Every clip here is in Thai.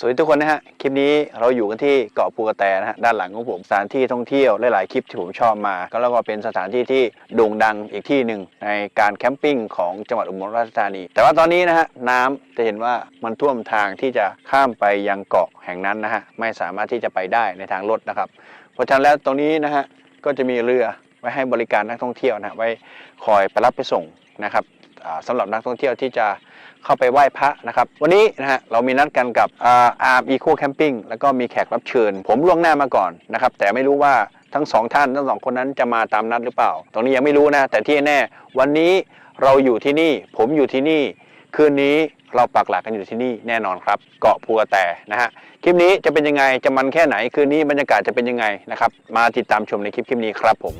สวัสดีทุกคนนะฮะ คลิปนี้เราอยู่กันที่เกาะปูกระแตนะฮะ ด้านหลังของผมสถานที่ท่องเที่ยวหลายๆคลิปที่ผมชอบมา ก็แล้วก็เป็นสถานที่ที่โด่งดังอีกที่หนึ่งในการแคมปิ้งของจังหวัดอุบลราชธานี แต่ว่าตอนนี้นะฮะน้ำจะเห็นว่ามันท่วมทางที่จะข้ามไปยังเกาะแห่งนั้นนะฮะ ไม่สามารถที่จะไปได้ในทางรถนะครับ เพราะฉะนั้นแล้วตรงนี้นะฮะก็จะมีเรือไว้ให้บริการนักท่องเที่ยวนะฮะไว้คอยไปรับไปส่งนะครับอ่าสำหรับนักท่องเที่ยวที่จะ เข้าไปไหว้พระนะครับ วันนี้นะฮะเรามีนัดกันกับอาร์มอีโคแคมปิ้งแล้วก็มีแขกรับเชิญ ผมล่วงหน้ามาก่อนนะครับ แต่ไม่รู้ว่าทั้งสองท่านทั้งสองคนนั้นจะมาตามนัดหรือเปล่า ตรงนี้ยังไม่รู้นะ แต่ที่แน่ วันนี้เราอยู่ที่นี่ ผมอยู่ที่นี่ คืนนี้เราปักหลักกันอยู่ที่นี่แน่นอนครับ เกาะภูกระแตนะฮะ คลิปนี้จะเป็นยังไง จะมันแค่ไหน คืนนี้บรรยากาศจะเป็นยังไงนะครับ มาติดตามชมในคลิปคลิปนี้ครับผม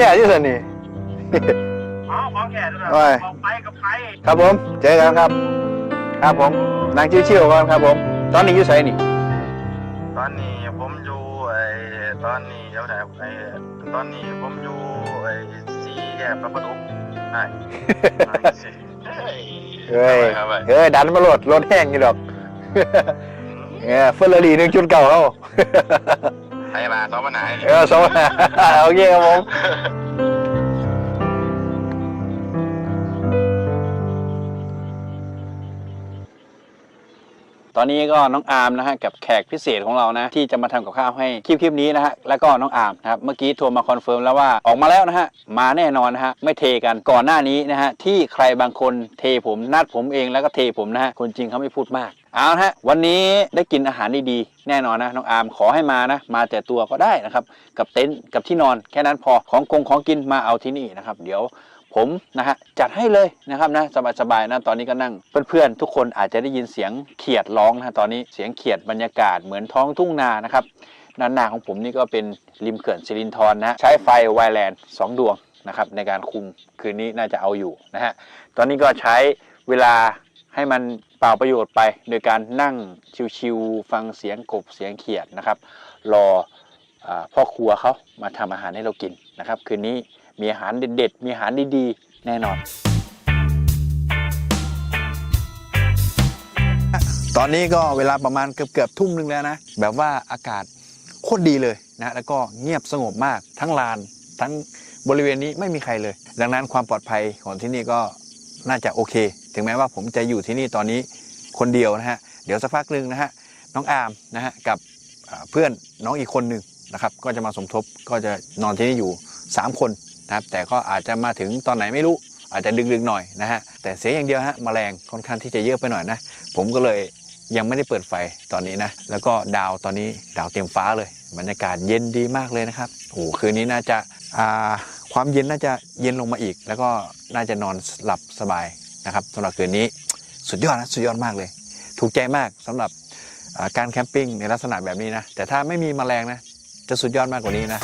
แท้ที่สุดนี่ อ๋อของแก่ด้วยโอ้ยออกไปกับไปครับผม เจอกันครับ ครับผมนั่งชิวๆกันครับผม ตอนนี้อยู่ไสนี่ ตอนนี้ผมอยู่ไอ้ตอนนี้เดี๋ยวไหนไอ้ตอนนี้ผมอยู่ไอ้สี่แยกพระประดุกใช่เฮ้ยครับเฮ้ย ดันมาโหลดรถแห้งอยู่ดอก เออเฟอร์รารี่หนึ่งจุดเก่าเขา ไอ้มาซ้อมวันไหนเออสวัสดีโอเคครับผม ตอนนี้ก็น้องอาร์มนะฮะกับแขกพิเศษของเรานะที่จะมาทำกับข้าวให้คลิปคลิปนี้นะฮะแล้วก็น้องอาร์มนะครับเมื่อกี้โทรมาคอนเฟิร์มแล้วว่าออกมาแล้วนะฮะมาแน่นอนนะฮะไม่เทกันก่อนหน้านี้นะฮะที่ใครบางคนเทผมนัดผมเองแล้วก็เทผมนะฮะคนจริงเขาไม่พูดมากเอาละฮะวันนี้ได้กินอาหารดีๆแน่นอนนะน้องอาร์มขอให้มานะมาแต่ตัวก็ได้นะครับกับเต็นท์กับที่นอนแค่นั้นพอของกงของกินมาเอาที่นี่นะครับเดี๋ยว ผมนะฮะจัดให้เลยนะครับนะสบายๆนะตอนนี้ก็นั่ง เพื่อนๆทุกคนอาจจะได้ยินเสียงเขียดร้องนะฮะตอนนี้เสียงเขียดบรรยากาศเหมือนท้องทุ่งนานะครับด้านหน้าของผมนี่ก็เป็นริมเขื่อนสิรินธรนะฮะใช้ไฟไวแลนด์สองดวงนะครับในการคุมคืนนี้น่าจะเอาอยู่นะฮะตอนนี้ก็ใช้เวลาให้มันเปล่าประโยชน์ไป โดยการนั่งชิวๆฟังเสียงกบเสียงเขียดนะครับ รออพ่อครัวเขามาทำอาหารให้เรากินนะครับ คืนนี้ มีอาหารเด็ดๆ มีอาหารดีๆ แน่นอน ตอนนี้ก็เวลาประมาณเกือบๆทุ่มหนึงแล้วนะ แบบว่าอากาศโคตรดีเลยนะ แล้วก็เงียบสงบมากทั้งลาน ทั้งบริเวณนี้ไม่มีใครเลย ดังนั้นความปลอดภัยของที่นี่ก็น่าจะโอเค ถึงแม้ว่าผมจะอยู่ที่นี่ตอนนี้คนเดียวนะฮะ เดี๋ยวสักพักหนึ่งนะฮะ น้องอาร์มนะฮะกับอ่าเพื่อนน้องอีกคนหนึ่งนะครับ ก็จะมาสมทบก็จะนอนที่นี่อยู่ 3 คน นะครับแต่ก็อาจจะมาถึงตอนไหนไม่รู้ อาจจะดึกๆหน่อยนะฮะแต่เสียอย่างเดียวฮะแมลงค่อนข้างที่จะเยอะไปหน่อยนะ ผมก็เลยยังไม่ได้เปิดไฟตอนนี้นะ แล้วก็ดาวตอนนี้ดาวเต็มฟ้าเลย บรรยากาศเย็นดีมากเลยนะครับโอ้คืนนี้น่าจะาความเย็นน่าจะเย็นลงมาอีก แล้วก็น่าจะนอนหลับสบายนะครับสำหรับคืนนี้สุดยอดนะสุดยอดมากเลย ถูกใจมากสำหรับาการแคมปิ้งในลักษณะแบบนี้นะ แต่ถ้าไม่มีแมลงนะ จะสุดยอดมากกว่านี้นะ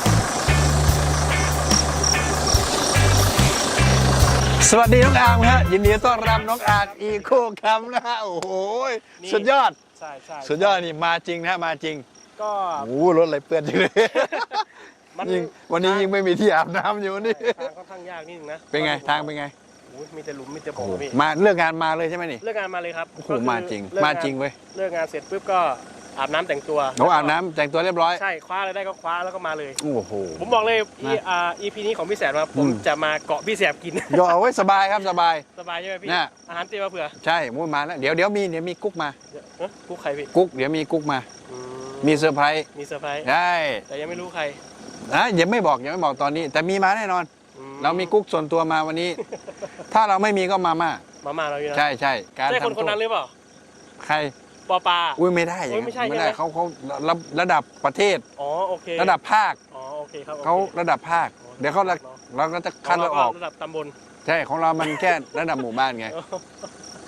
สวัสดีน้องอาร์มครับยินดีต้อนรับน้องอาร์มอีโคคัมนะฮะโอ้โหนี่ สุดยอด ใช่ใช่สุดยอดนี่มาจริงนะมาจริงก็โอ้โหรถอะไรเปื้อนจังเลยมันยิ่งวันนี้ยิ่งไม่มีที่อาบน้ำอยู่นี่ทางค่อนข้างยากนิดนึงนะเป็นไงทางเป็นไงโอ้ยมีแต่หลุมมีแต่บ่โอ้อโหพี่มาเลิกงานมาเลยใช่ไหมนี่เลิกงานมาเลยครับโอ้โหก็คือมาจริงเลิกมางจริงเว้ยเลิกงานเสร็จปุ๊บก็ อาบน้ำแต่งตัวหนูอาบน้ำแต่งตัวเรียบร้อย ใช่คว้าอะไรได้ก็คว้าแล้วก็มาเลย โอ้โห ผมบอกเลยอีนะอ่า EP นี้ของพี่แสนว่าผมอืม จะมาเกาะพี่แสบกิน โยเอาไว้สบายครับสบาย สบายใช่ไหมพี่ น่ะ อาหารเตรียมมาเผื่อใช่มูมาแล้วเดี๋ยวเดี๋ยวมีเดี๋ยวมีกุ๊กมา เดี๋ยวเอ๊ะกูใครพี่กุ๊กเดี๋ยวมีกุ๊กมาอืมีเซอร์ไพรส์มีเซอร์ไพรส์ได้แต่ยังไม่รู้ใครนะยังไม่บอกยังไม่บอกตอนนี้ แต่มีมาแน่นอน อืเรามีกุ๊กส่วนตัวมาวันนี้ ถ้าเราไม่มีก็มาม่ามามาเราอยู่นะใช่ใช่การใช่คนทำคนนั้นหโทษรือเปล่า ใคร ปอปลา อุ้ยไม่ได้อย่างอุ๊ยนั้นไม่ใช่ไม่ใช่ได้ไหม เขาเขาระระดับประเทศ อ๋อโอเคระดับภาคอ๋อโอเคครับโอคเขาระดับภาค เดี๋ยวเขาละเราก็จะคัดเราออก ระดับตำบล ใช่ ของเรามันแค่ระดับหมู่บ้านไง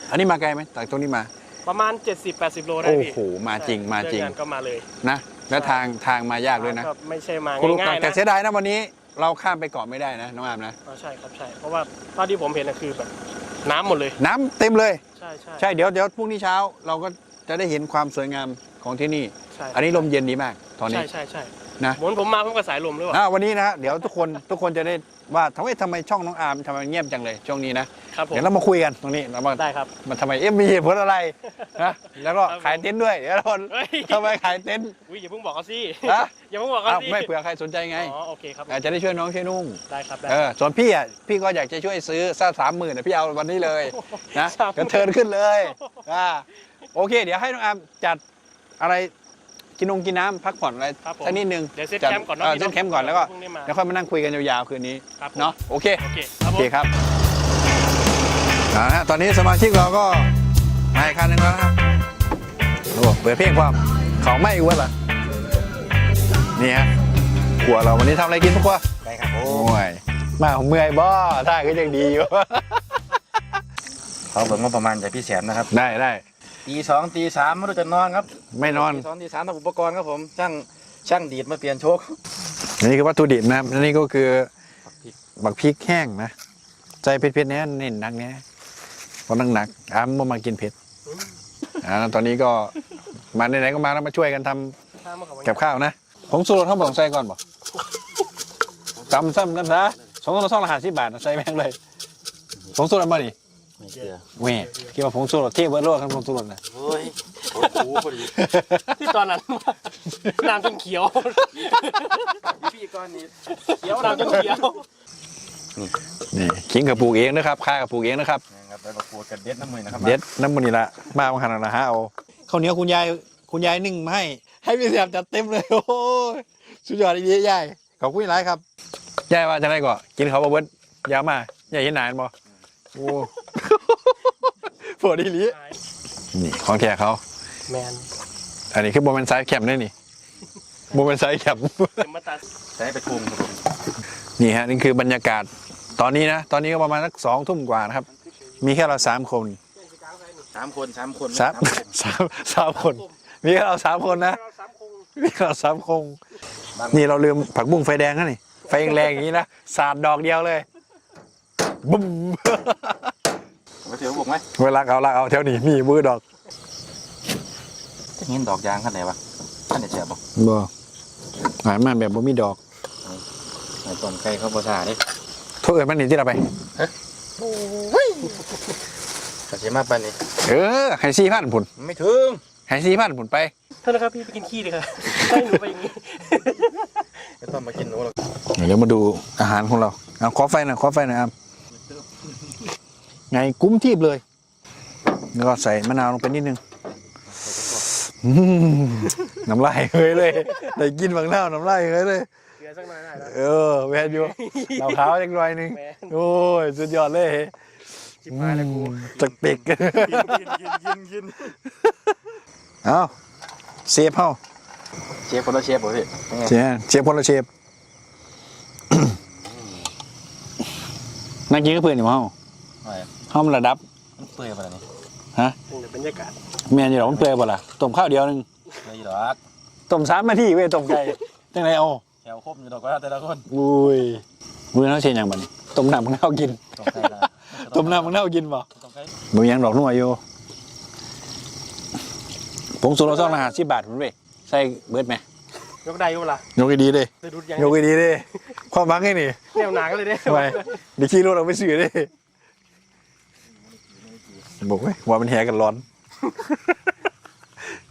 อันนี้มาไกลไหมจากตรงนี้มา ประมาณ 70-80 โลได้โอ้พี่โห มาจริงมาจริงเลิกนก็มาเลยนะ แล้วทางทางมายากด้วยนะก็ไม่ใช่มาคุณลูกง่ายๆแต่นะเสียดายนะวันนี้เราข้ามไปเกาะไม่ได้นะน้องอามนะ อ๋อใช่ครับใช่ เพราะว่าเท่าที่ผมเห็นนะคือแบบน้ำหมดเลย น้ำเต็มเลย ใช่ใช่ใช่ เดี๋ยวเดี๋ยวพรุ่งนี้เช้าเราก็ จะได้เห็นความสวยงามของที่นี่ ใช่ อันนี้ลมเย็นดีมาก ตอนนี้ ใช่ใช่ใช่นะ เหมือนผมมาเพิ่งกับสายลมหรือเปล่า อ่าวันนี้นะฮะเดี๋ยวทุกคนทุกคนจะได้ว่าทำไมทำไมช่องน้องอาร์มทำไมเงียบจังเลยช่วงนี้นะ ครับผม เดี๋ยวเรามาคุยกันตรงนี้เรามาได้ครับ มันทำไมเอ๊ะมีเหตุผลอะไรนะแล้วก็ครับผมขายเต็นท์ด้วยเดี๋ยวเราเฮ้ย ทำไมขายเต็นท์อุ้ยอย่าเพิ่งบอกเขาสิฮะ อย่าเพิ่งบอกเขาอ้าวสิไม่เผื่อใครสนใจไงอ๋อโอเคครับอาจจะได้ช่วยน้องช่วยนุ่ง ได้ครับได้ เออส่วนพี่อะพี่ก็อยากจะช่วยซื้อสักสามหมื่นพี่เอาวันนี้เลยนะสามหมื่นกระเทินขึ้นเลยอ่า โอเค เดี๋ยวให้น้องอาร์มจัดอะไรกินนงกินน้ำพักผ่อนอะไรครับผม สักนิดนึงเดี๋ยวเซตจัดแคมป์ก่อนเนาะเออพี่เซตแคมป์ก่อนแล้วก็พรุ่งนี้มาเดี๋ยวค่อยมานั่งคุยกันยาวๆคืนนี้ครับผมเนาะโอเค โอเคครับโอผเคมครับเอาละฮะตอนนี้สมาชิกเราก็มาอีกคันหนึงแล้วนะครับโอ้เปิดเพลงความเขาไม่อ้วนเหรอนี่ฮะครัวเราวันนี้ทำอะไรกินพวกครัวได้ครับผโอ้ยมาเมื่อยบ่ท่าก็ยังดีอยู่ เขาเบิกงบประมาณจากพี่แสนนะครับ ได้ได้ ตีสองตีสามไม่รู้จะนอนครับไม่นอน ตีสองตีสามทำอุปกรณ์ครับผมช่างช่างดีดมาเปลี่ยนโชคอันนี้คือวัตถุดิบนะครับอันนี้ก็คือบักพริกแห้งนะ ใจเผ็ดๆเนี้ยเน้นหนักเนี้ยเพราะหนักๆอ้ามมากินเผ็ดอ่าตอนนี้ก็มาไหนๆก็มาแล้วมาช่วยกันทำข้ามมากับวันกับข้าวนะผงสูตรเขาบอกใส่ก่อนบ่จำซ้ำนั่นนะสองตัวสองละห้าสิบบาทนะใส่แม่งเลยผงสูตรอะไรนี่ ไม่เชื่อเว้ยคิดว่าผงสูตรเทียบเบอร์โลกกันผงสูตรนะโอ้ยโอ้โหพอดีที่ตอนนั้นน้ำจนเขียวพี่ก้อนนี้เขียวน้ำจนเขียวนี่ขิงกับปลูกเองนะครับข้ากับปลูกเองนะครับนะครับแล้วก็ปวดกันเด็ดน้ำมือนะครับเด็ดน้ำมันนี่ละมาบางขนาดนะฮะเอาข้าวเหนียวคุณยายคุณยายนึ่งมาให้ ให้พี่เสียบจัดเต็มเลยโอ้ยสุดยอดดียายขอบคุณหลายครับยายว่าจะได้ก่อนกินเขาวบ่เบิ้ลยาวมายายเห็นหนานบ่โอ้ ปวดดีหลีนี่ของแท้เขา แมนอันนี้คือโมเมนต์ไซส์แคมป์ด้วยนี่โมเมนต์ไซส์แคมป์เข็มมาตัดใช้ไปปรุงครับผมนี่ฮะนี่คือบรรยากาศตอนนี้นะ ตอนนี้ก็ประมาณสักสองทุ่มกว่านะครับ มีแค่เราสามคนสามคนสามคนสามสามสามคน มีแค่เราสามคนนะสามคงมีแค่เราสามคนนี่เราลืมผักบุ้งไฟแดงนะนี่ไฟแรงๆอย่างนี้นะสาดดอกเดียวเลยบุ้มมา เถือบอกไหมเวลาเอาละเอาแถวนี้มีมือดอกจะเห็นดอกยางขั้นไหนวะขั้นไหนเสียบบ่บ่หายมาแบบบ่มีดอกไอ้ต้มไก่ข้าวโพดสาดิโทษเอิญมันหนีที่เราไปกระเทียมมาปันนี่เออให้สี่พันผุนไม่ถึงให้สี่พันผุนไปโทษนะครับพี่ไปกินขี้เลยค่ะให้หนูไปอย่างนี้ไม่ต้องมากินหนูหรอกเดี๋ยวมาดูอาหารของเราเอาขอไฟหน่อยขอไฟหน่อยครับ ไงกุ้มทีบเลย แล้วก็ใส่มะนาวลงไปนิดนึงอืมน้ำลายเฮ้ยเลยได้กินบางเน่าน้ำลายเฮ้ยเลย เกลือสักหน่อยได้นะเออแวนอยู่ เราขาวจังหน่อยหนึง แมนโอ้ย สุดยอดเลยชิบหายแล้วกูจักปิกกินกินกินกินกินเอาเชฟเฮาเชฟคนละเชฟเหรอพี่เชฟเชฟคนละเชฟ นั่งกินกับเพื่อนอยู่เฮา ไม่เฮามันระดับมันเปื่อยไปแล้วนี่ฮะนี่เดี๋ยวบรรยากาศแม่นอยู่หรอมันเปื่อยบ่ล่ะต้มข้าวเดียวหนึงเปื่อยดอกต้มสามนาทีเว้ยต้มไก่จังไรเอาแถวครบอยู่ดอกก็แต่ละคนอุ้ยมือเฮาเชียนหยังบัดนี้ต้มน้ำมังเน่ากินตกใจละต้มน้ำมังเน่ากินบ่ตกใจบ่มีหยังดอกนัวอยู่ผงสูรสซองละ50บาทพุ่นเว้ยใส่เบิดไหมยกได้ยุบละยกให้ดีเด้จะดูดยังยกให้ดีเด้ความมักให้นี่แนวหนากันเลยเด้ทำไมเดี๋ยวขี่รถออกไปสื่อเด้ บอกไว้ว่ามันแหกันร้อน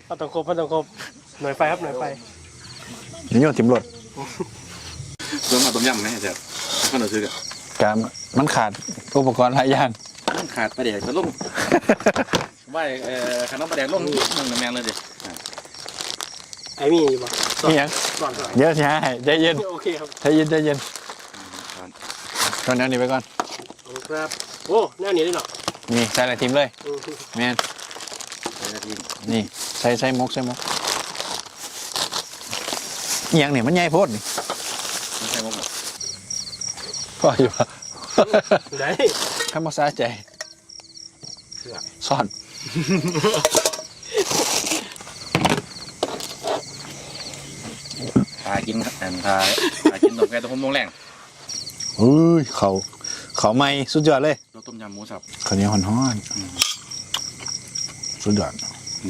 เอาต้องครบเอาต้องครบหน่วยไฟครับหน่วยไฟนี่โยนถิ่มรถเริ่มมาต้มยำไหมเจ๊ข้าวหนูซื้อกันการมันขาดอุปกรณ์หลายอย่างมันขาดประเดี๋ยวมันลงว่าเอ่อขนมประเดี๋ยวลงมึงแมงเลยดิไอ้มีบ่นี่ยังก่อนก่อนเดี๋ยวช้าให้ใจเย็นโอเคครับใจเย็นใจเย็นตอนนี้นี่ไปก่อนขอบคุณครับโอ้แนวนี้ได้เนาะ นี่ใส่อะไรทิมเลยอืมแมนนี่ใส่ใส่มกใส่มกอหย่างนี่มันใหญ่โพดนี่ไม่ใช่มุกก็อยู่ว่าได้ข้ามาซาใจซ่อนพากินอันพาพากินดอกแก้วต้มมงแรงเฮ้ยเขาเขาไม่สุดยอดเลยรส ต้มยำหมูสับข้าวเหนียวห่อนๆสุดยอด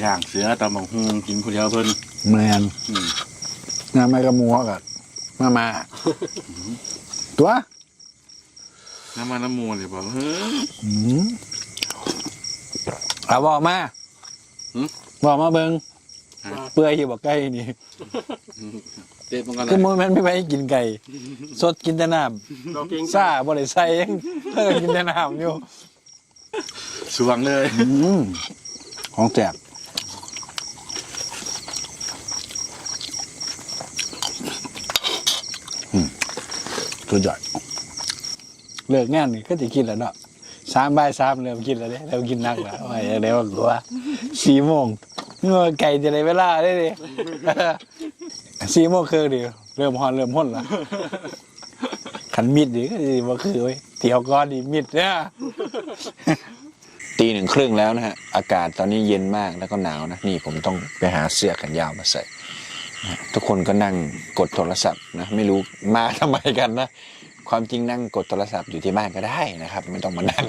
ย่างเสือตำบักฮุงกินคนเดียวเพิ่นแมนอืมงานไม่กระมัวกับมามาตัวน้ำมันน้ำมูลเลยบอกเฮ้ย อืมเอาบอกมาหืม บอกมาเบิงฮะเปื่อยอยู่บอกไก่นี่ เด็ดมันก็เลคือยมันไม่ไปกินไก่สดกินแต่น้เราเก่งำซ่าบ่ได้ใส่เองเพิ่งกินแต่น้ำอยู่สว่างเลยอืมของแจกอืมสุดยอดเลิกงานนี่ก็จะกินแล้วเนาะสามบ่ายสามเริ่มกินแล้วเด้เริ่มกินนักแล้วโอ้เดี๋ยวกลัวสี่โมง เมื่อไก่จะได้เวลาได้ดิสี่โมงครึ่งดิเริ่มฮอนเริ่มห้นละขันมิดดิก็ดีว่าคือไว้ยเที่ยวก้อนดิมิดเนี่ยตีหนึ่งครึ่งแล้วนะฮะอากาศตอนนี้เย็นมากแล้วก็หนาวนะนี่ผมต้องไปหาเสื้อกันยาวมาใส่นะทุกคนก็นั่งกดโทรศัพท์นะไม่รู้มาทำไมกันนะความจริงนั่งกดโทรศัพท์อยู่ที่บ้านก็ได้นะครับ ไม่ต้องมานั่ง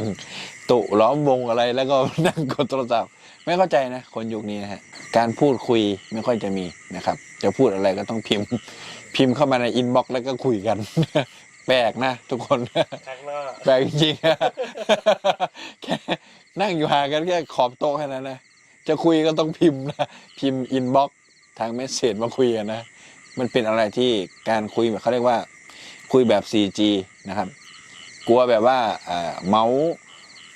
ตุล้อมวงอะไรแล้วก็นั่งกดโทรศัพท์ ไม่เข้าใจนะคนยุคนี้นะฮะการพูดคุยไม่ค่อยจะมีนะครับ จะพูดอะไรก็ต้องพิมพ์ พิมพ์เข้ามาในอินบ็อกซ์แล้วก็คุยกัน แปลกนะ ทุกคนข้างหน้าแปลกจริงๆอะแค่นั่งอยู่ห่างกันแค่ขอบโต๊ะแค่นั้นนะจะคุยก็ต้องพิมพ์นะพิมพ์อินบ็อกทางเมสเซจมาคุยกันนะมันเป็นอะไรที่การคุยแบบเขาเรียกว่า คุยแบบ 4G นะครับ กลัวแบบว่าเอ่อเมาส์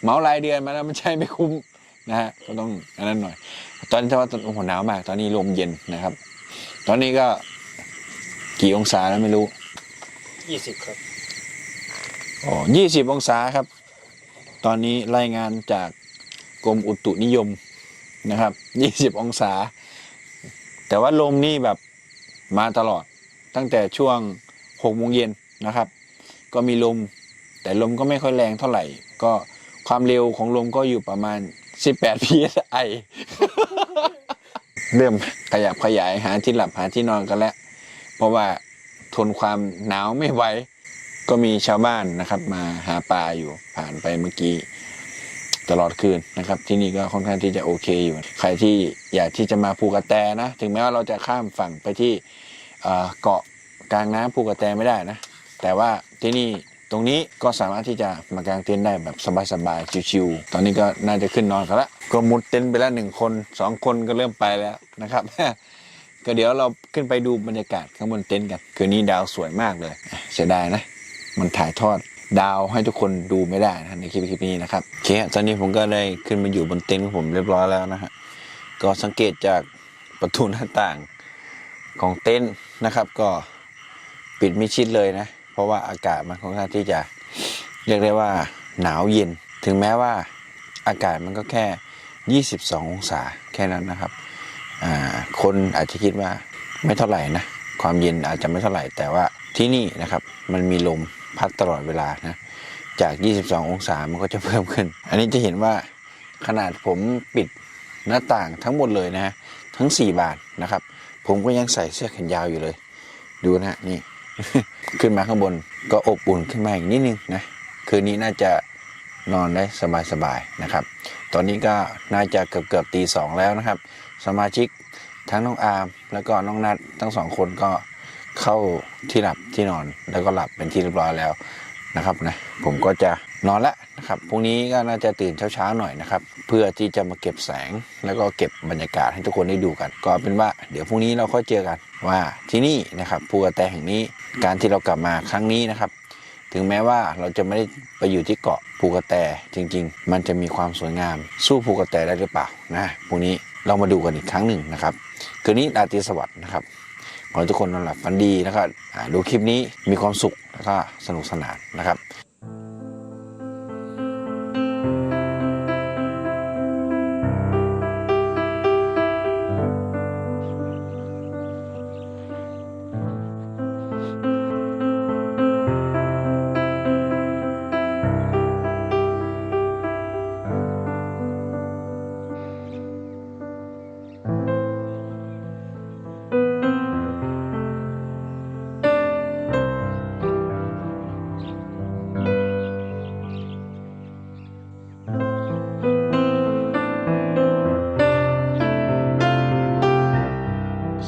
เมาส์รายเดือนมาแล้วมันใช่ไม่คุ้ม นะฮะก็ต้องอันนั้นหน่อย ตอนนี้ว่าตอนโอ้โหหนาวมาก ตอนนี้ลมเย็นนะครับ ตอนนี้ก็กี่องศาแล้วไม่รู้ยี่สิบครับอ๋อยี่สิบองศาครับ ตอนนี้รายงานจากกรมอุตุนิยมนะครับยี่สิบองศา แต่ว่าลมนี่แบบมาตลอดตั้งแต่ช่วงหกโมงเย็นนะครับ ก็มีลม แต่ลมก็ไม่ค่อยแรงเท่าไหร่ ก็ความเร็วของลมก็อยู่ประมาณ 18 psi เริ่มขยับขยายหาที่หลับหาที่นอนกันแล้ว เพราะว่าทนความหนาวไม่ไหวก็มีชาวบ้านนะครับ มาหาปลาอยู่ผ่านไปเมื่อกี้ตลอดคืนนะครับ ที่นี่ก็ค่อนข้างที่จะโอเคอยู่ ใครที่อยากที่จะมาภูกระแตนะ ถึงแม้ว่าเราจะข้ามฝั่งไปที่เอ่อเกาะกลางน้ำภูกระแตไม่ได้นะ แต่ว่าที่นี่ ตรงนี้ก็สามารถที่จะมากางเต็นท์ได้แบบสบายๆชิวๆตอนนี้ก็น่าจะขึ้นนอนกันละก็มุดเต็นท์ไปแล้วหนึ่งคนสองคนก็เริ่มไปแล้วนะครับ ก็เดี๋ยวเราขึ้นไปดูบรรยากาศข้างบนเต็นท์กัน คืนนี้ดาวสวยมากเลยเสียดายนะ มันถ่ายทอดดาวให้ทุกคนดูไม่ได้นะในคลิปคลิปนี้นะครับโอเคฮะตอนนี้ผมก็ได้ขึ้นมาอยู่บนเต็นท์ของผมเรียบร้อยแล้วนะฮะก็สังเกตจากประตูหน้าต่างของเต็นท์นะครับ ก็ปิดมิดชิดเลยนะ เพราะว่าอากาศมันค่อนข้างที่จะเรียกได้ว่าหนาวเย็น ถึงแม้ว่าอากาศมันก็แค่ 22 องศาแค่นั้นนะครับ คนอาจจะคิดว่าไม่เท่าไหร่นะ ความเย็นอาจจะไม่เท่าไหร่ แต่ว่าที่นี่นะครับ มันมีลมพัดตลอดเวลานะ จาก 22 องศา มันก็จะเพิ่มขึ้น อันนี้จะเห็นว่าขนาดผมปิดหน้าต่างทั้งหมดเลยนะ ทั้ง 4 บานนะครับ ผมก็ยังใส่เสื้อแขนยาวอยู่เลย ดูนะนี่ ขึ้นมาข้างบนก็อบอุ่นขึ้นมาอีกนิดนึงนะคืนนี้น่าจะนอนได้สบายๆนะครับ ตอนนี้ก็น่าจะเกือบเกือบๆตีสองแล้วนะครับ สมาชิกทั้งน้องอาร์มแล้วก็น้องนัดทั้งสองคนก็เข้าที่หลับที่นอนแล้วก็หลับเป็นที่เรียบร้อยแล้วนะครับนะผมก็จะ นอนละนะครับพรุ่งนี้ก็น่าจะตื่นเช้าๆหน่อยนะครับ เพื่อที่จะมาเก็บแสงแล้วก็เก็บบรรยากาศให้ทุกคนได้ดูกัน ก็เป็นว่าเดี๋ยวพรุ่งนี้เราค่อยเจอกันว่าที่นี่นะครับภูกระแตแห่งนี้การที่เรากลับมาครั้งนี้นะครับ ถึงแม้ว่าเราจะไม่ได้ไปอยู่ที่เกาะภูกระแตจริง ๆ มันจะมีความสวยงาม สู้ภูกระแตได้หรือเปล่านะพรุ่งนี้เรามาดูกันอีกครั้งหนึ่งนะครับคืนนี้ราตรีสวัสดิ์นะครับขอให้ทุกคนนอนหลับฝันดีแล้วก็ดูคลิปนี้มีความสุขแล้วก็สนุกสนานนะครับ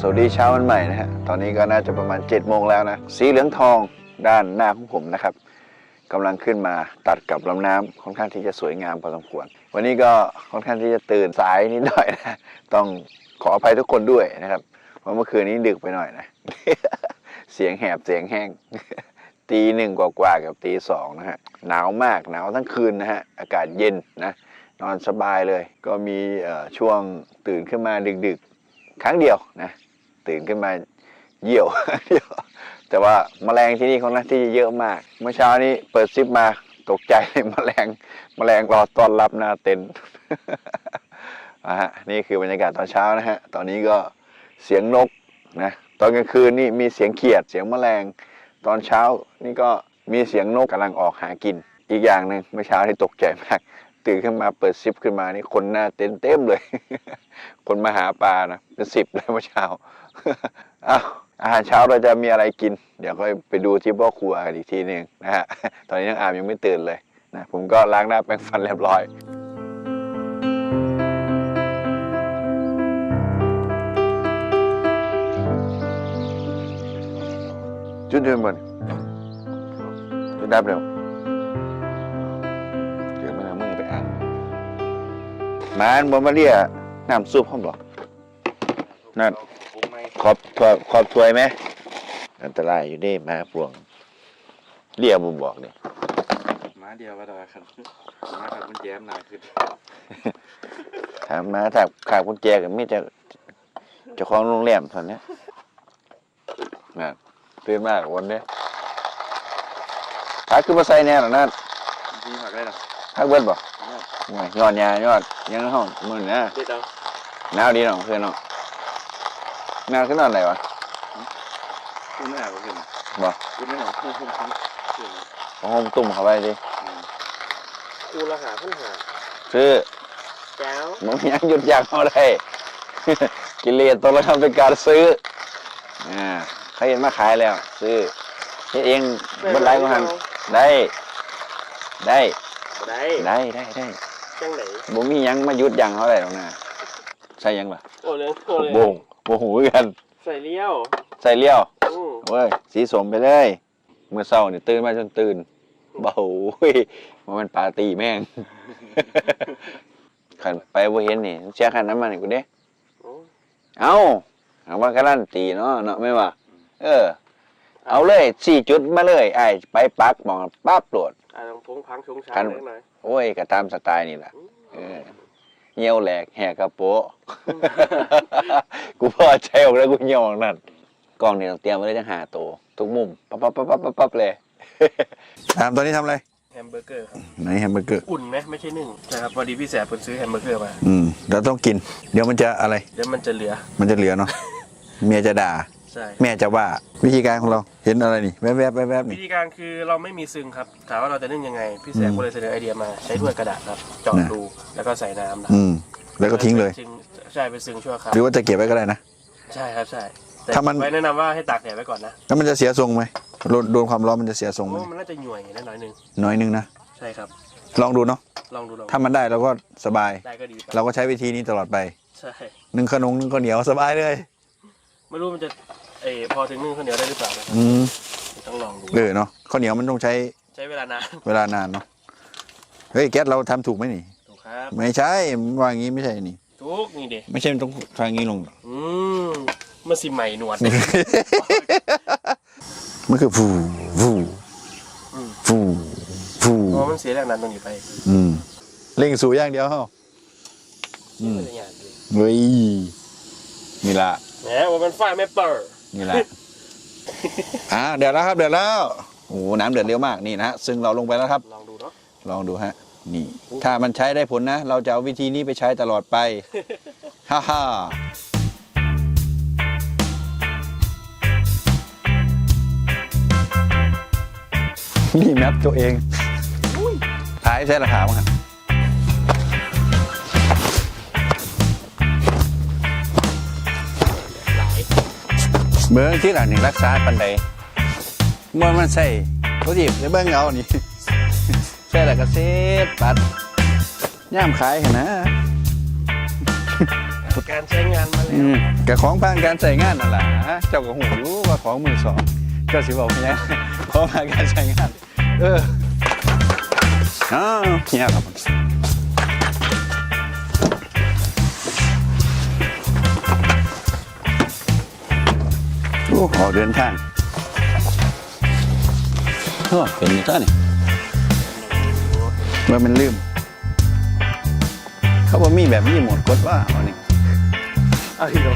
วัสดีเช้าวันใหม่นะฮะ ตอนนี้ก็น่าจะประมาณ7จ็ดโมงแล้วนะ สีเหลืองทองด้านหน้าของผมนะครับกำลังขึ้นมาตัดกับลำน้ำค่อนข้างที่จะสวยงามพอสมควร วันนี้ก็ค่อนข้างที่จะตื่นสายนิดหน่อยนะต้องขออภัยทุกคนด้วยนะครับเพราะเมื่อคืนนี้ดึกไปหน่อยนะ เสียงแหบเสียงแห้งตีหนึ่งกว่าๆกับตีสองนะฮะหนาวมากหนาวทั้งคืนนะฮะอากาศเย็นนะนอนสบายเลย ก็มีช่วงตื่นขึ้นมาดึกๆ ครั้งเดียวนะ ตื่นขึ้นมาเยี่ยวเยี่ยว แต่ว่าแมลงที่นี่เขาหน้าที่เยอะมาก เมื่อเช้านี้เปิดซิปมาตกใจแมลงแมลงรอต้อนรับหน้าเต็นท์อะฮะนี่คือบรรยากาศตอนเช้านะฮะ ตอนนี้ก็เสียงนกนะ ตอนกลางคืนนี่มีเสียงเขียด เสียงแมลง ตอนเช้านี่ก็มีเสียงนกกำลังออกหากิน อีกอย่างหนึ่งเมื่อเช้าที่ตกใจมาก ตื่นขึ้นมาเปิดซิปขึ้นมานี่คนหน้าเต็นเต็มเลย คนมาหาปลานะเป็นสิบเลยเมื่อเช้า อ้าวอาหารเช้าเราจะมีอะไรกิน เดี๋ยวค่อยไปดูที่พ่อครัวกันอีกทีหนึ่งนะฮะ ตอนนี้ยังอามยังไม่ตื่นเลยนะผมก็ล้างหน้าแปรงฟันเรียบร้อยจุดเดิมบนจุดดับเร็วเดี๋ยวมันเอามือไปอ่านมานบอมาเรียน้ำซุปห้องบอนั่น ขอบขอบขอบถวยไหมอันตรายอยู่เด้หมาพวงเรียบุบอกเนี่ยม้าเดียวก็ได้ครับม้ากับคุณแจมหนาขึ้นถามมาถ้าขาดกุญแจกับมิจะเจ้าของโรงแรมตอนนี้นะตื่นมากวันนี้พักคือมาใส่แน่หรอนั่นดีมากเลยนะพักเบิ้ลบอกยอดยายอดยังห้องมือนะเด็ดเอาหนาวดีเนาะเพื่อนเนาะ หนาวขึ้นนอนไหนวะคุณไม่หนาวขึ้นบอกคุณไม่หนาวขึ้นขึ้นขึ้นของห้องตุ่มเข้าไปดิคูละหาพันหาซื้อแก้วมึงยังหยุดยั้งเอาได้กิเลสตัวเราทำเป็นการซื้ออ่าเขาเห็นมาขายแล้ว ซื้อเฮ็ดเองบนไลน์ก็หันได้ ได้ได้ได้ได้ได้จังไหนบ่มีหยังมาหยุดยั้งเขาได้หรอกนะใส่หยังล่ะโอ้เลยโอ้เลยโบง โบหูกัน ใส่เลี้ยวใส่เลี้ยวอืมเว้ยสีสมไปเลย เมื่อเช้านี่ตื่นมาจนตื่น เบาเว้ยมันปาร์ตี้แม่ง ขันไปบ่เห็นนี่เสียค่าน้ำมันอีกกูเด้ โอ้เอาเอาว่าการันตีเนาะเนาะไม่ว่า เออ เอาเลยสี่จุดมาเลยไอ้ไปปักมองปั๊บโหลด อ่าลองพงพังชงช้าคันเล็กหน่อย โอ้ยก็ตามสไตล์นี่แหละเออ เหี่ยวแหลกแหกกระโปะกูพอใจออกแล้วกูเหี่ยวออกนั่นกล้องเนี่ยต้องเตรียมไว้เลยจังหาตัวทุกมุมปั๊บปั๊บปั๊บปั๊บปั๊บปั๊บเลยถามตอนนี้ทำอะไรแฮมเบอร์เกอร์ครับ ไหนแฮมเบอร์เกอร์ อุ่นนะไม่ใช่นึ่งใช่ครับพอดีพี่แสบผมซื้อแฮมเบอร์เกอร์มา อืมเราต้องกิน เดี๋ยวมันจะอะไร เดี๋ยวมันจะเหลือ มันจะเหลือเนาะ เมียจะด่า ใช่ แม่จะว่าวิธีการของเราเห็นอะไรนี่แวบๆแวบๆแวบๆวินี่ ธีการคือเราไม่มีซึงครับถามว่าเราจะนึ่งยังไง พี่แสบก็เลยเสนอไอเดียมาใช้ถ้วยกระดาษครับเจาะนะ รูแล้วก็ใส่น้ำนะอืม แล้วก็ทิ้งเลย ซึใช่เป็นซึงชั่วคราวหรือว่าจะเก็บไว้ก็ได้นะ ใช่ครับใช่แต่ถ้ามัน ไว้แนะนำว่าให้ตากแดดไว้ก่อนนะแล้วมันจะเสียทรงไหมโดนโดนความร้อนมันจะเสียทรงเพไหมราะว่ามันน่าจะหน่วยนิดหน่อยหนึงน้อยนึงนะใช่ครับ ลองดูเนาะลองดูลองดูถ้ามันได้เราก็สบาย ได้ก็ดีไปเราก็ใช้วิธีนี้ตลอดไปใช่นึ่งขนมนึ่งข้าวเหนียวสบายเลย ไม่รู้มันจะ เออพอถึงนึ่งข้าวเหนียวได้หรือเปล่านะครับอืมต้องลองดูเออเนาะข้าวเหนียวมันต้องใช้ใช้เวลานานเวลานานเนาะเฮ้ยแก๊สเราทำถูกไหมนี่ ถูกครับไม่ใช่วางอย่างงี้ไม่ใช่นี่ทุกนี่เด็ไม่ใช่มันต้องทางนี้ลง อืมมาสิใหม่หนวด มันคือฟูฟูอืม ฟูฟูเพราะมันเสียแรงดันตรงนี้ไปอืมเล่งสู่อย่างเดียวเฮ้าอืมไม่ได้งานดีเฮ้ยนี่ละแหมว่ามันฝ้ายไม่เปิด นี่ละอ่าเดือดแล้วครับเดือดแล้วโอ้โหน้ำเดือดเร็วมากนี่นะฮะซึ่งเราลงไปแล้วครับ ลองดูเนาะลองดูฮะนี่ ถ้ามันใช้ได้ผลนะ เราจะเอาวิธีนี้ไปใช้ตลอดไปฮ่าฮ่านี่แมปตัวเองถ่ายใช้ราคาบ้างครับ เมื่อที่หลังนี่รักษาปันใดเมื่อมันใส่เขาจีบในเบิ้งเอานี่ใส่แล้วก็เซฟปัดย่ามขายเห็นนะการใช้งานมาแล้อืวมกับของผ่านการใส่งานนั่นแหละเจ้าก็หูรู้ว่าของมือสองเจ้าสิบอกเนี้ยของผ่านการใช้งาน เอออ้าวเนี่ยครับ โอ้ออกเดินทางโอ้เป็นอยังไงนี่เมื่อมันลืม เขาบอกมีแบบมีโหมดกดว่าเอานี่เอาอีกแล้ว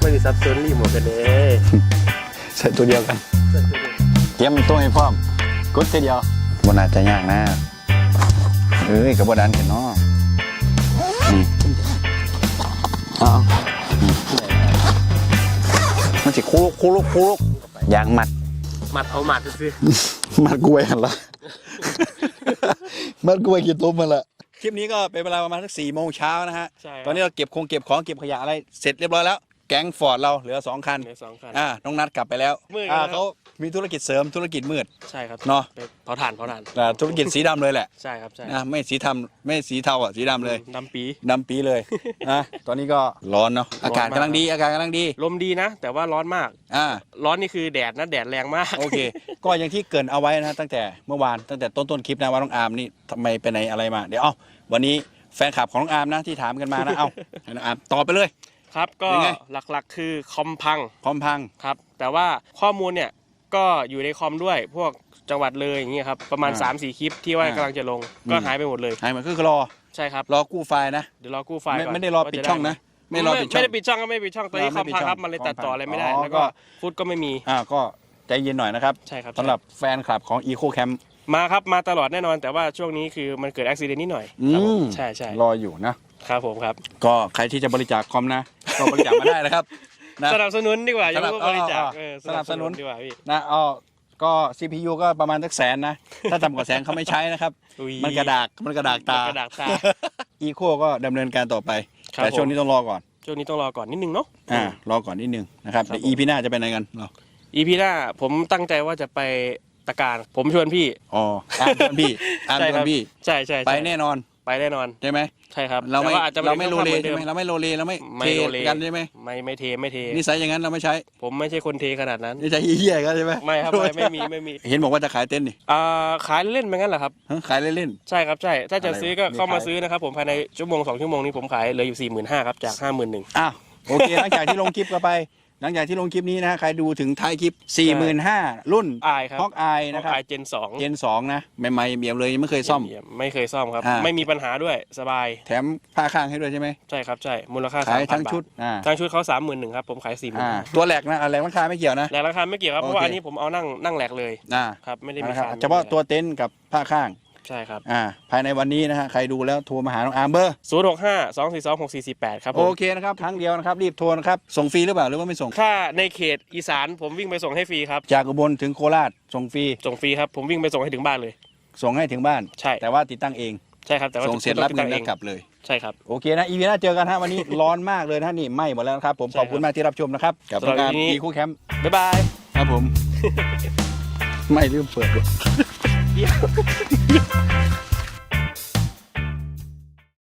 ไม่ได้ซับซ้อนรีโมทกันเลยใส่ตัวเดียวกัน เตรียมตัวให้พร้อม กดทีเดียวบนอาจจะยากนะเอ้ยกับบดันเห็นเนาะ สิคุลุกคุลุกคุลุกยางมัด มัดเอามัดซื้อมัดกล้วยหันละมัดกล้วยกี่ตุ้มมันละคลิปนี้ก็เป็นเวลาประมาณสักสี่โมงเช้านะฮะใช่ตอนนี้เราเก็บคงเก็บของเก็บขยะอะไรเสร็จเรียบร้อยแล้ว แก๊งฟอร์ดเราเหลือสองคันในสองคัน อ่าน้องนัดกลับไปแล้วมืดอ่าแล้วเขามีธุรกิจเสริมธุรกิจมืด ใช่ครับเนาะ ไปเผาถ่านเผาถ่านอ่าธุรกิจสีดำเลยแหละใช่ครับใช่นะไม่สีทำไม่สีเทาอะสีดำเลยดำปี ดำปีเลยนะตอนนี้ก็ร้อนเนาะอากาศร้อนมาก กำลังดีอากาศกำลังดีลมดีนะ แต่ว่าร้อนมาก อ่า ร้อนนี่คือแดดนะแดดแรงมาก โอเค ก็อย่างที่เกรินเอาไว้นะตั้งแต่เมื่อวานตั้งแต่ต้นต้นๆคลิปนะว่าน้องอาร์มนี่ทำไมไปไหนอะไรมา เดี๋ยวเอ้าวันนี้แฟนคลับของน้องอาร์มนะที่ถามกันมานะเอ้าให้น้องอาร์มตอบไปเลย ครับก็ยังไง หลักๆ คือคอมพังพร้อมพัง ครับแต่ว่าข้อมูลเนี่ยก็อยู่ในคอมด้วยพวกจังหวัดเลยอย่างเงี้ยครับประมาณอ่า3 4คลิปที่ว่าอ่ากำลังจะลงอืมก็หายไปหมดเลยให้มันก็คือรอใช่ครับรอกู้ไฟล์นะเดี๋ยวรอกู้ไฟล์ไม่ก่อนไม่ได้รอปิดช่องนะ ไม่รอปิดช่อง ไม่ได้ปิดช่องก็ไม่ปิดช่องตอนนี้อ่าคอมไม่ปิดพังช่องครับมันเลยตัดต่ออะไรไม่ได้อ๋อแล้วก็ก็ ฟุตก็ไม่มีอ่าก็ใจเย็นหน่อยนะครับใช่ครับสำหรับแฟนคลับของ Eco Camp มาครับมาตลอดแน่นอน แต่ว่าช่วงนี้คือมันเกิดอุบิเหตุนิดหน่อยอืครับผมมใช่ใช่รออยู่นะ ครับผมครับ ก็ใครที่จะบริจาคคอมนะ ก็บริจาคมาได้นะครับนะสนับสนุนดีกว่าอย่าสนับเพิ่งบริจาคอ่าเออสนับสนุนดีกว่าพี่นะเอาก็ CPU ก็ประมาณสักแสนนะ ถ้าต่ำกว่าแสนเขาไม่ใช้นะครับอุ๊ยมันกระดากมันกระดากตามันกระดากตา Eco ก็ดำเนินการต่อไปครับแต่ช่วงผมนี้ต้องรอก่อน ช่วงนี้ต้องรอก่อนนิดนึงเนาะอ่ารอก่อนนิดนึงนะครับครับเดี๋ยว EP หน้าจะไปไหนกันเราอีพีหน้าผมตั้งใจว่าจะไปตะการ ผมชวนพี่ อ๋ออาร์มชวนพี่อาร์มใช่ชควรันพี่ ใช่ใช่ใช่ไปแน่นอน ไปแน่นอน ใช่ไหมใช่ครับเราไม่แต่ว่อาจจะเราไม่โลเลต้องใช่ไหมทำอนดิเราไม่โลเลเราไม่ไม่เทโลเลกันใช่ไหมไม่ไม่เทไม่เทนิสัยอย่างนั้นเราไม่ใช้ ผมไม่ใช่คนเทขนาดนั้นนิสัยเหี้ยๆกันใช่ไหมไม่ครับไม่ไม่มีไม่มีเห็นบอกว่าจะขายเต็นท์นี่อ่าขายเล่นๆไปงั้นเหรอครับ ฮะขายเล่น ใช่ครับใช่ ถ้าจะอะไรซื้อก็วะเข้ามาไม่ขายซื้อนะครับผมภายในชั่วโมงสองชั่วโมงนี้ผมขายเหลืออยู่สี่หมื่นห้าครับจากห้าหมื่นหนึ่งๆอ้าวโอเคหลังจากที่ลงคลิปกันไป หลังจากที่ลงคลิปนี้นะฮะใครดูถึงท้ายคลิป 45,000 รุ่นอายครับฮอกอายนะครับอายเจนสองเจนสองนะใหม่ๆเบียมเลยยังไม่เคยซ่อม เยี่ยไม่เคยซ่อมครับ อ่า ไม่มีปัญหาด้วยสบายแถมผ้าข้างให้ด้วยใช่ไหมใช่ครับใช่มูลค่าขาย3,000ทั้งบาทชุดอ่าทั้งชุดเขาสามหมื่นหนึ่งครับผมขายสี่หมื่นอ่าตัวแหลกนะอะไรราคาไม่เกี่ยวนะ แหลกราคาไม่เกี่ยวครับโอเคเพราะว่าอันนี้ผมเอานั่งนั่งแหลกเลยอ่าครับไม่ได้มีนะครับคานเฉพาะตัวเต็นท์กับผ้าข้าง ใช่ครับอ่าภายในวันนี้นะฮะใครดูแล้วโทรมาหาน้องอาร์มเบอร์ศูนย์หกห้าสองสี่สองหกสี่สี่แปดครับผโอมเคนะครับครั้งเดียวนะครับรีบโทรนะครับส่งฟรีหรือเปล่าหรือว่าไม่ส่ง ถ้าในเขตอีสานผมวิ่งไปส่งให้ฟรีครับ จากอุบลถึงโคราชส่งฟรีส่งฟรีครับ ผมวิ่งไปส่งให้ถึงบ้านเลย ส่งให้ถึงบ้าน ใช่ แต่ว่าติดตั้งเอง ใช่ครับ แต่ว่าส่งเสร็จรับเงินแล้วกลับเลย ใช่ครับ โอเคนะอีพีหน้าเจอกันฮะวันนี้ ร้อนมากเลยนะนี่ไหม้หมดแล้วนะครับผมใช่ขอบคุณครับมากที่รับชมนะครับกับสำหรับรายการวันนี้ อีคูแคมป์บ๊ายบาย ครับผม ไม่ลืมเปิดด้วย เดียว